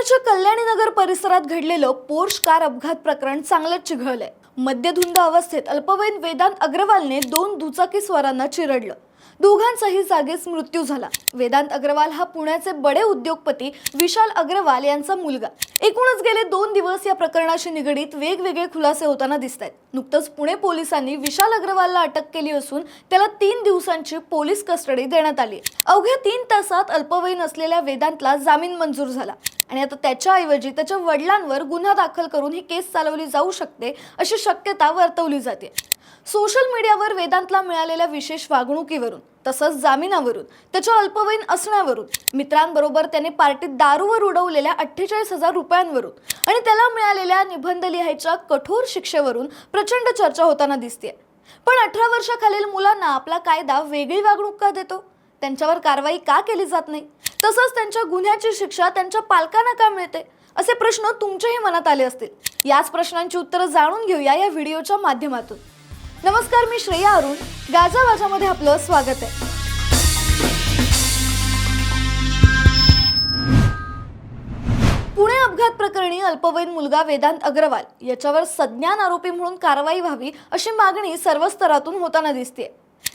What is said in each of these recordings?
पुण्याच्या कल्याणी नगर परिसरात घडलेलं पोर्श कार अपघात प्रकरण चांगलंच चिघळलंय. मद्यधुंद अवस्थेत अल्पवयीन वेदांत अग्रवालने दोन दुचाकी स्वारांना चिरडलं. दोघांचाही जागीच मृत्यू झाला. वेदांत अग्रवाल हा पुण्याचे बडे उद्योगपती विशाल अग्रवाल यांचा मुलगा. एकूणच गेले दोन दिवस या प्रकरणाशी निगडीत वेगवेगळे खुलासे होताना दिसत आहेत नुकतंच पुणे पोलिसांनी विशाल अग्रवालला अटक केली असून त्याला तीन दिवसांची पोलीस कस्टडी देण्यात आली अवघ्या तीन तासात अल्पवयीन असलेल्या वेदांतला जामीन मंजूर झाला आणि आता त्याच्याऐवजी त्याच्या वडिलांवर गुन्हा दाखल करून ही केस चालवली जाऊ शकते अशी शक्यता वर्तवली जाते. सोशल मीडियावर वेदांतला मिळालेल्या विशेष वागणुकीवरून तसंच जामिनावरून त्याच्या अल्पवयीन असण्यावरून मित्रांबरोबर त्याने पार्टीत दारूवर उडवलेल्या अठ्ठेचाळीस हजार रुपयांवरून आणि त्याला मिळालेल्या निबंध लिहायच्या कठोर शिक्षेवरून प्रचंड चर्चा होताना दिसते पण अठरा वर्षाखालील मुलांना आपला कायदा वेगळी वागणूक का देतो? त्यांच्यावर कारवाई का केली जात नाही? तसंच त्यांच्या गुन्ह्याची शिक्षा त्यांच्या पालकांना का मिळते? असे प्रश्न तुमच्याही मनात आले असतील. याच प्रश्नांची उत्तरं जाणून घेऊया या व्हिडिओच्या माध्यमातून. नमस्कार मी श्रेया अरुण. गाजा वाजामध्ये आपलं स्वागत आहे. पुणे अपघात प्रकरणी अल्पवयीन मुलगा वेदांत अग्रवाल याच्यावर सज्ञान आरोपी म्हणून कारवाई व्हावी अशी मागणी सर्व स्तरातून होताना दिसते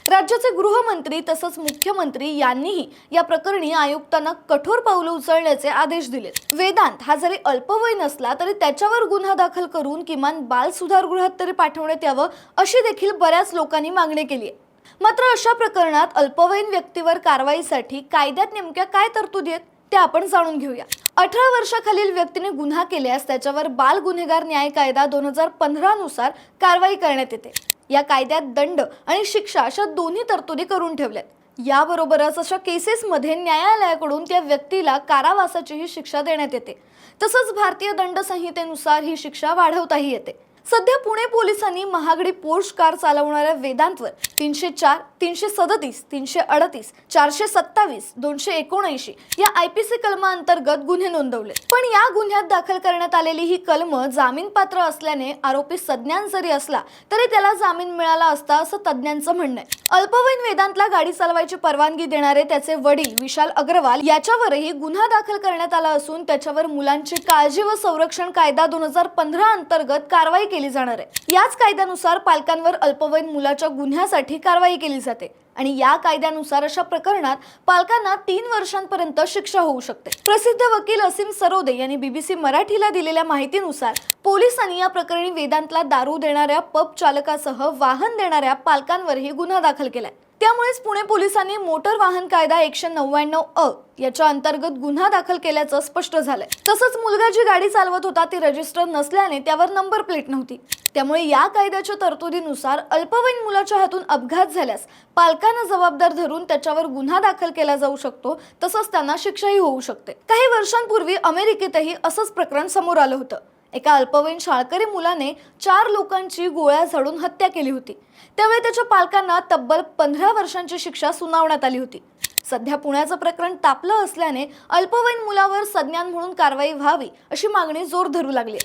राज्याचे गृहमंत्री तसंच मुख्यमंत्री यांनीही या प्रकरणी आयुक्तांना कठोर पावलं उचलण्याचे आदेश दिले वेदांत हा जरी अल्पवयीन असला तरी त्याच्यावर गुन्हा दाखल करून किमान बाल सुधारगृहात तरी पाठवण्यात यावं अशी देखील बऱ्याच लोकांनी मागणी केली आहे. मात्र अशा प्रकरणात अल्पवयीन व्यक्तीवर कारवाईसाठी कायद्यात नेमक्या काय तरतुदी आहेत? ते आपण जाणून घेऊया. अठरा वर्षाखालील व्यक्तीने गुन्हा केल्यास त्याच्यावर बाल गुन्हेगार न्याय कायदा दोन हजार पंधरा नुसार कारवाई करण्यात येते. या कायद्यात दंड आणि शिक्षा अशा दोन्ही तरतुदी करून ठेवल्यात. याबरोबरच अशा केसेसमध्ये न्यायालयाकडून त्या व्यक्तीला कारावासाचीही शिक्षा देण्यात येते. तसंच भारतीय दंड संहितेनुसार ही शिक्षा वाढवताही येते. सध्या पुणे पोलिसांनी महागडी पोर्श कार चालवणाऱ्या वेदांतवर तीनशे चार तीनशे सदतीस तीनशे अडतीस चारशे सत्तावीस दोनशे एकोणऐंशी या आय पी सी कलमाअंतर्गत गुन्हे नोंदवले. पण या गुन्ह्यात दाखल करण्यात आलेली ही कलम जामीनपात्र असल्याने आरोपी सज्ञान जरी असला तरी त्याला जामीन मिळाला असता असं तज्ज्ञांचं म्हणणं आहे. अल्पवयीन वेदांतला गाडी चालवायची परवानगी देणारे त्याचे वडील विशाल अग्रवाल याच्यावरही गुन्हा दाखल करण्यात आला असून त्याच्यावर मुलांची काळजी व संरक्षण कायदा दोन हजार पंधरा अंतर्गत कारवाई केली जाणार आहे. याच कायद्यानुसार पालकांवर अल्पवयीन मुलाच्या गुन्ह्यासाठी कारवाई केली जाते आणि या कायद्यानुसार अशा प्रकरणात पालकांना तीन वर्षांपर्यंत शिक्षा होऊ शकते. प्रसिद्ध वकील असीम सरोदे यांनी बीबीसी मराठीला दिलेल्या माहितीनुसार पोलिसांनी या प्रकरणी वेदांतला दारू देणाऱ्या पब चालकासह वाहन देणाऱ्या पालकांवरही गुन्हा दाखल केलाय. त्यामुळेच पुणे पोलिसांनी मोटर वाहन कायदा एकशे नव्याण्णव अ याच्या अंतर्गत गुन्हा दाखल केल्याचं स्पष्ट झालंय. तसंच मुलगा जी गाडी चालवत होता ती रजिस्टर नसल्याने त्यावर नंबर प्लेट नव्हती. त्यामुळे या कायद्याच्या तरतुदीनुसार अल्पवयीन मुलाच्या हातून अपघात झाल्यास पालकांना जबाबदार धरून त्याच्यावर गुन्हा दाखल केला जाऊ शकतो तसंच त्यांना शिक्षाही होऊ शकते. काही वर्षांपूर्वी अमेरिकेतही असंच प्रकरण समोर आलं होतं. एका अल्पवयीन शाळकरी मुलाने चार लोकांची गोळ्या झाडून हत्या केली होती. त्यावेळी त्याच्या पालकांना तब्बल पंधरा वर्षांची शिक्षा सुनावण्यात आली होती. सध्या पुण्याचं प्रकरण तापलं असल्याने अल्पवयीन मुलावर सज्ञान म्हणून कारवाई व्हावी अशी मागणी जोर धरू लागली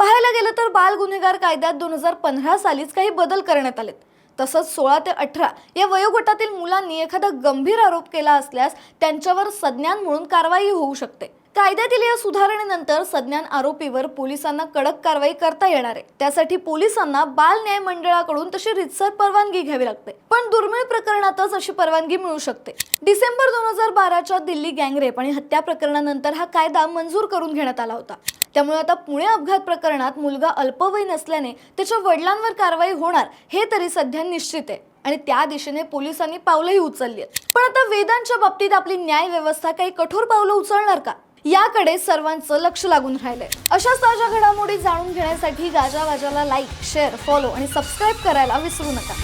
पाहायला गेलं तर बाल गुन्हेगार कायद्यात दोन हजार पंधरा सालीच काही बदल करण्यात आलेत. तसंच सोळा ते अठरा या वयोगटातील मुलांनी एखादा गंभीर आरोप केला असल्यास त्यांच्यावर सज्ञान म्हणून कारवाई होऊ शकते. कायद्यातील या सुधारणेनंतर सज्ञान आरोपीवर पोलिसांना कडक कारवाई करता येणार आहे. त्यासाठी पोलिसांना बाल न्याय मंडळाकडून तशी रितसर परवानगी घ्यावी लागते. पण दुर्मिळ प्रकरणातच अशी परवानगी मिळू शकते. डिसेंबर दोन हजार बाराच्या दिल्ली गँगरेप आणि हत्या प्रकरणानंतर हा कायदा मंजूर करून घेण्यात आला होता. त्यामुळे आता पुणे अपघात प्रकरणात मुलगा अल्पवयीन असल्याने त्याच्या वडिलांवर कारवाई होणार हे तरी सध्या निश्चित आहे. आणि त्या दिशेने पोलिसांनी पावलंही उचलली आहेत. पण आता वेदांच्या बाबतीत आपली न्याय व्यवस्था काही कठोर पावलं उचलणार का? याकडे सर्वांचं लक्ष लागून राहिलंय. अशाच ताज्या घडामोडी जाणून घेण्यासाठी गाजा वाजाला लाईक शेअर फॉलो आणि सबस्क्राईब करायला विसरू नका.